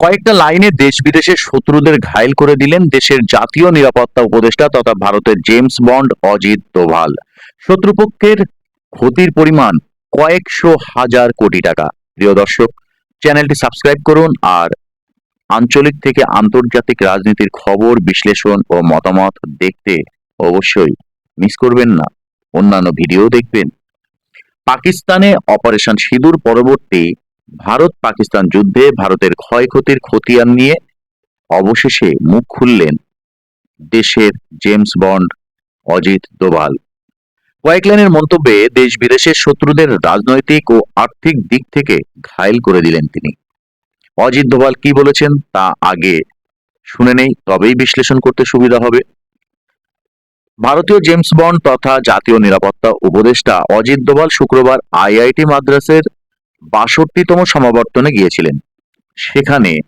কয়েকটা লাইনে দেশ বিদেশের শত্রুদের ঘায়েল করে দিলেন দেশের জাতীয় নিরাপত্তা উপদেষ্টা তথা ভারতের জেমস বন্ড অজিত দোভাল। শত্রুপক্ষের ক্ষতির পরিমাণ কয়েকশো হাজার কোটি টাকা। প্রিয় দর্শক, চ্যানেলটি সাবস্ক্রাইব করুন আর আঞ্চলিক থেকে আন্তর্জাতিক রাজনীতির খবর, বিশ্লেষণ ও মতামত দেখতে অবশ্যই মিস করবেন না। অন্যান্য ভিডিও দেখবেন। পাকিস্তানে অপারেশন সিঁদুর পরবর্তী ভারত পাকিস্তান যুদ্ধে ভারতের ক্ষয়ক্ষতির খতিয়ান নিয়ে অবশেষে মুখ খুললেন দেশের জেমস বন্ড অজিত দোভাল। কয়েক লাইনের মন্তব্যে দেশ বিদেশের শত্রুদের রাজনৈতিক ও আর্থিক দিক থেকে ঘায়েল করে দিলেন তিনি। অজিত দোভাল কি বলেছেন তা আগে শুনে নেই, তবেই বিশ্লেষণ করতে সুবিধা হবে। ভারতীয় জেমস বন্ড তথা জাতীয় নিরাপত্তা উপদেষ্টা অজিত দোভাল শুক্রবার আইআইটি মাদ্রাসের বাষট্টিতম সমাবর্তনে গিয়েছিলেন। সেখানে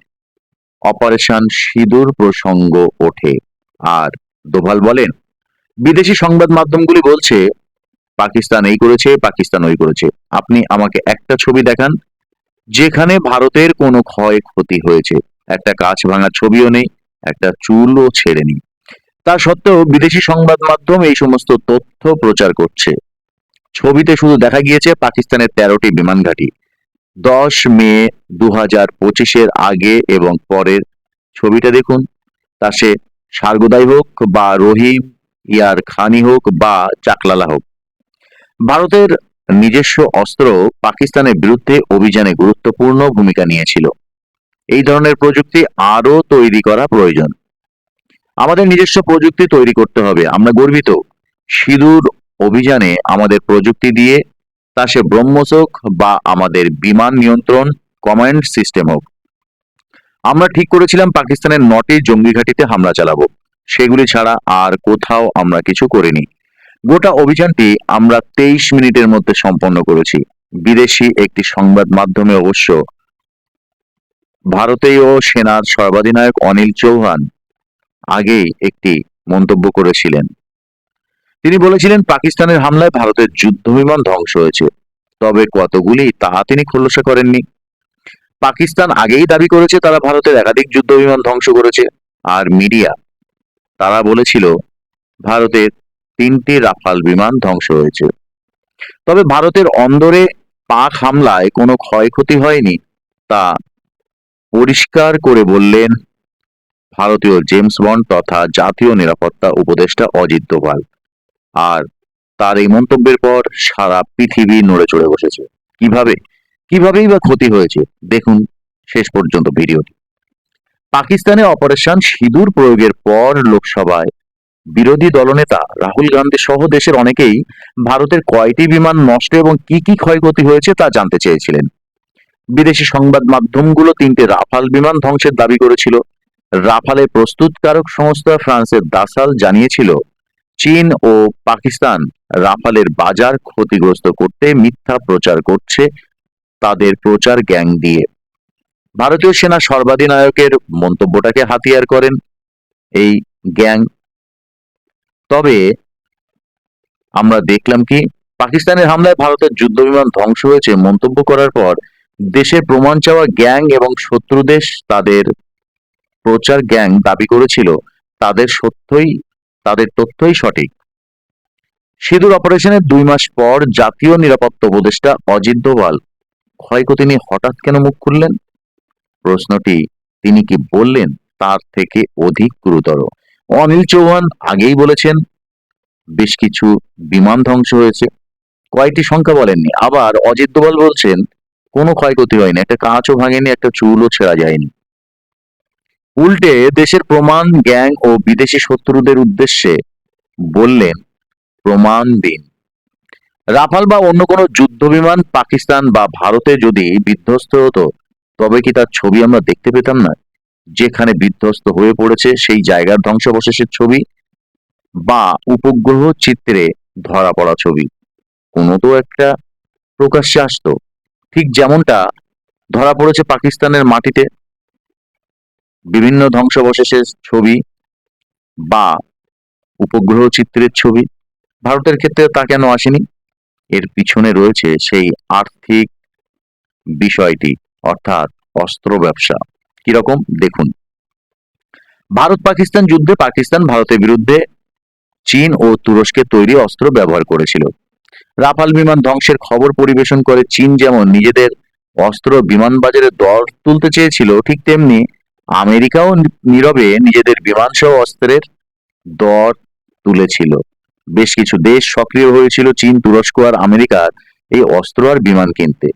অপারেশন সিঁদুর প্রসঙ্গ ওঠে। আর দোভাল বলেন, বিদেশি সংবাদ মাধ্যমগুলি বলছে, পাকিস্তান এই করেছে, পাকিস্তান ওই করেছে। আপনি আমাকে একটা ছবি দেখান, যেখানে ভারতের কোনো ক্ষয়ক্ষতি হয়েছে। একটা কাঁচ ভাঙা ছবিও নেই, একটা চুলও ছেড়েনি তা সত্ত্বেও বিদেশি সংবাদ মাধ্যম এই সমস্ত তথ্য প্রচার করছে। ছবিতে শুধু দেখা গিয়েছে পাকিস্তানের তেরোটি বিমান ঘাঁটি। দশ মে দু হাজার পঁচিশের আগে এবং পরের ছবিটা দেখুন। তা সে সার্গোদাই হোক বা রহিম, ইয়ার খানি হোক বা চাকলালা হোক। ভারতের নিজস্ব অস্ত্র পাকিস্তানের বিরুদ্ধে অভিযানে গুরুত্বপূর্ণ ভূমিকা নিয়েছিল। এই ধরনের প্রযুক্তি আরও তৈরি করা প্রয়োজন। আমাদের নিজস্ব প্রযুক্তি তৈরি করতে হবে। আমরা গর্বিত। সিঁদুর অভিযানে আমাদের প্রযুক্তি দিয়ে তা সে ব্রহ্মচোখ বা আমাদের বিমান নিয়ন্ত্রণ কমান্ড সিস্টেম হোক। আমরা ঠিক করেছিলাম পাকিস্তানের নটি জঙ্গি ঘাঁটিতে হামলা চালাবো। সেগুলি ছাড়া আর কোথাও আমরা কিছু করিনি। গোটা অভিযানটি আমরা তেইশ মিনিটের মধ্যে সম্পন্ন করেছি। বিদেশি একটি সংবাদ মাধ্যমে অবশ্য। ভারতীয় সেনার সর্বাধিনায়ক অনিল চৌহান আগেই একটি মন্তব্য করেছিলেন। তিনি বলেছিলেন, পাকিস্তানের হামলায় ভারতের যুদ্ধ বিমান ধ্বংস হয়েছে। তবে কতগুলি তা তিনি খোলসা করেননি। পাকিস্তান আগেই দাবি করেছে তারা ভারতের একাধিক যুদ্ধ বিমান ধ্বংস করেছে আর মিডিয়া। তারা বলেছিল, ভারতের তিনটি রাফাল বিমান ধ্বংস হয়েছে। তবে ভারতের অন্দরে পাক হামলায় কোনো ক্ষয়ক্ষতি হয়নি, তা পরিষ্কার করে বললেন ভারতীয় জেমস বন্ড তথা জাতীয় নিরাপত্তা উপদেষ্টা অজিত দোভাল। আর তার এই মন্তব্যের পর সারা পৃথিবী নড়ে চড়ে বসেছে। কীভাবে? কিভাবেই বা ক্ষতি হয়েছে? দেখুন শেষ পর্যন্ত ভিডিওটি। পাকিস্তানে অপারেশন সিঁদুর প্রয়োগের পর লোকসভায় বিরোধী দলনেতা রাহুল গান্ধী সহ দেশের অনেকেই ভারতের কয়টি বিমান নষ্ট এবং কি কি ক্ষয়ক্ষতি হয়েছে তা জানতে চেয়েছিলেন। বিদেশি সংবাদ মাধ্যমগুলো তিনটে রাফাল বিমান ধ্বংসের দাবি করেছিল। রাফালের প্রস্তুতকারক সংস্থা ফ্রান্সের দাসাল জানিয়েছিল চীন ও পাকিস্তান রাফালের বাজার ক্ষতিগ্রস্ত করতে মিথ্যা প্রচার করছে তাদের প্রচার গ্যাং দিয়ে। ভারতীয় সেনা সর্বাধিনায়কের মন্তব্যটাকে হাতিয়ার করেন এই গ্যাং। তবে আমরা দেখলাম কি, পাকিস্তানের হামলায় ভারতের যুদ্ধ বিমান ধ্বংস হয়েছে মন্তব্য করার পর দেশের প্রমাণ চাওয়া গ্যাং এবং শত্রু দেশ তাদের প্রচার গ্যাং দাবি করেছিল। তাদের সত্যই তাদের তথ্যই সঠিক। সিঁদুর অপারেশনের দুই মাস পর জাতীয় নিরাপত্তা উপদেষ্টা অজিত দোভাল ক্ষয়ক্ষতি নিয়ে হঠাৎ কেন মুখ খুললেন? প্রশ্নটি তিনি কি বললেন? তার থেকে অধিক গুরুতর। অনিল চৌহান আগেই বলেছেন, বেশ কিছু বিমান ধ্বংস হয়েছে। কয়েকটি সংখ্যা বলেননি। আবার অজিত দোভাল বলছেন, কোনো ক্ষয়ক্ষতি হয়নি। একটা কাঁচও ভাঙেনি, একটা চুলও ছেঁড়া যায়নি। উল্টে দেশের প্রমাণ গ্যাং ও বিদেশি শত্রুদের উদ্দেশ্যে বললেন, প্রমাণ দিন। রাফাল বা অন্য কোনো যুদ্ধ বিমান পাকিস্তান বা ভারতে যদি বিধ্বস্ত হতো, তবে কি তার ছবি আমরা দেখতে পেতাম না? যেখানে বিধ্বস্ত হয়ে পড়েছে সেই জায়গার ধ্বংসাবশেষের ছবি বা উপগ্রহ চিত্রে ধরা পড়া ছবি। কোনো তো একটা প্রকাশ্যে আসতো। ঠিক যেমনটা ধরা পড়েছে পাকিস্তানের মাটিতে বিভিন্ন ধ্বংসাবশেষের ছবি বা উপগ্রহ চিত্রের ছবি। ভারতের ক্ষেত্রে তা কেন আসেনি? এর পিছনে রয়েছে সেই আর্থিক বিষয়টি, অর্থাৎ অস্ত্র ব্যবসা। কীরকম? দেখুন। ভারত পাকিস্তান যুদ্ধে পাকিস্তান ভারতের বিরুদ্ধে চীন ও তুরস্কের তৈরি অস্ত্র ব্যবহার করেছিল। রাফাল বিমান ধ্বংসের খবর পরিবেশন করে চীন যেমন নিজেদের অস্ত্র বিমান বাজারে দর তুলতে চেয়েছিল, ঠিক তেমনি আমেরিকাও নীরবে নিজেদের বিমান সহ অস্ত্রের দর তুলেছিল। বেশ কিছু দেশ সক্রিয় হয়েছিল চীন, তুরস্ক আর আমেরিকার এই অস্ত্র আর বিমান কিনতে।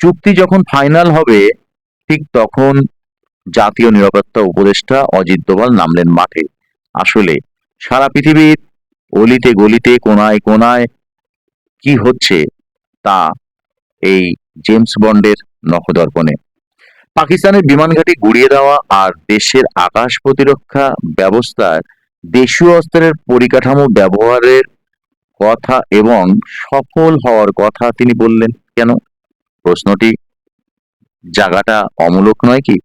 চুক্তি যখন ফাইনাল হবে, ঠিক তখন জাতীয় নিরাপত্তা উপদেষ্টা অজিত দোভাল নামলেন মাঠে। আসলে সারা পৃথিবীর অলিতে গলিতে, কোনায় কোনায় কি হচ্ছে তা এই জেমস বন্ডের নখদর্পণে পাকিস্তানের বিমান ঘাঁটি গুড়িয়ে দেওয়া আর দেশের আকাশ প্রতিরক্ষা ব্যবস্থার দেশীয় অস্ত্রের পরিকাঠামো ব্যবহারের কথা এবং সফল হওয়ার কথা তিনি বললেন। কেন? প্রশ্নটি জায়গাটা অমূলক নয় কি?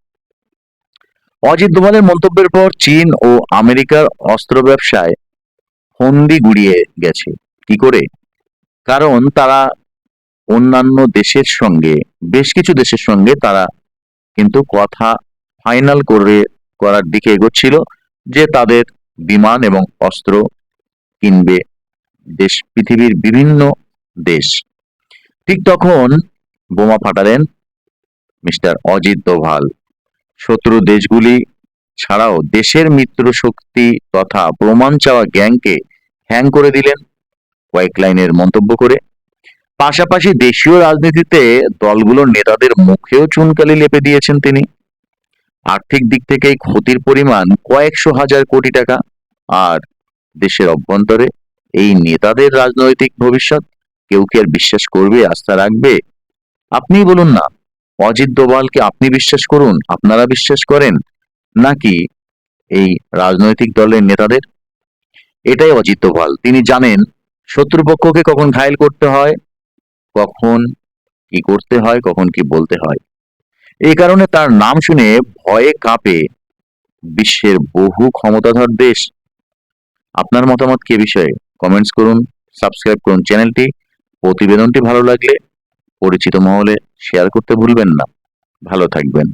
অজিত দোভালের মন্তব্যের পর চীন ও আমেরিকার অস্ত্র ব্যবসায় ফন্দি গুড়িয়ে গেছে। কি করে? কারণ তারা অন্যান্য দেশের সঙ্গে, বেশ কিছু দেশের সঙ্গে তারা কিন্তু কথা ফাইনাল করে, করার দিকে এগোচ্ছিল যে তাদের বিমান এবং অস্ত্র কিনবে দেশ, পৃথিবীর বিভিন্ন দেশ। ঠিক তখন বোমা ফাটালেন মিস্টার অজিত দোভাল। শত্রু দেশগুলি ছাড়াও দেশের মিত্র শক্তি তথা প্রমাণ চাওয়া গ্যাংকে হ্যাং করে দিলেন। কয়েক লাইনের মন্তব্য করে পাশাপাশি দেশীয় রাজনীতিতে দলগুলোর নেতাদের মুখেও চুনকালি লেপে দিয়েছেন তিনি। আর্থিক দিক থেকে ক্ষতির পরিমাণ কয়েকশো হাজার কোটি টাকা। আর দেশের অভ্যন্তরে এই নেতাদের রাজনৈতিক ভবিষ্যৎ কেউ কি আর বিশ্বাস করবে, আস্থা রাখবে? আপনিই বলুন না। অজিত দোভালকে আপনি বিশ্বাস করুন, আপনারা বিশ্বাস করেন, নাকি এই রাজনৈতিক দলের নেতাদের? এটাই অজিত দোভাল। তিনি জানেন, শত্রুপক্ষকে কখন ঘায়েল করতে হয় কখন কি করতে হয়, কখন কি বলতে হয়। এই কারণে তার নাম শুনে ভয়ে কাঁপে বিশ্বের বহু ক্ষমতাধর দেশ। আপনার মতামত কি বিষয়ে? কমেন্টস করুন, সাবস্ক্রাইব করুন চ্যানেলটি। প্রতিবেদনটি ভালো লাগলে পরিচিত মহলে শেয়ার করতে ভুলবেন না। ভালো থাকবেন।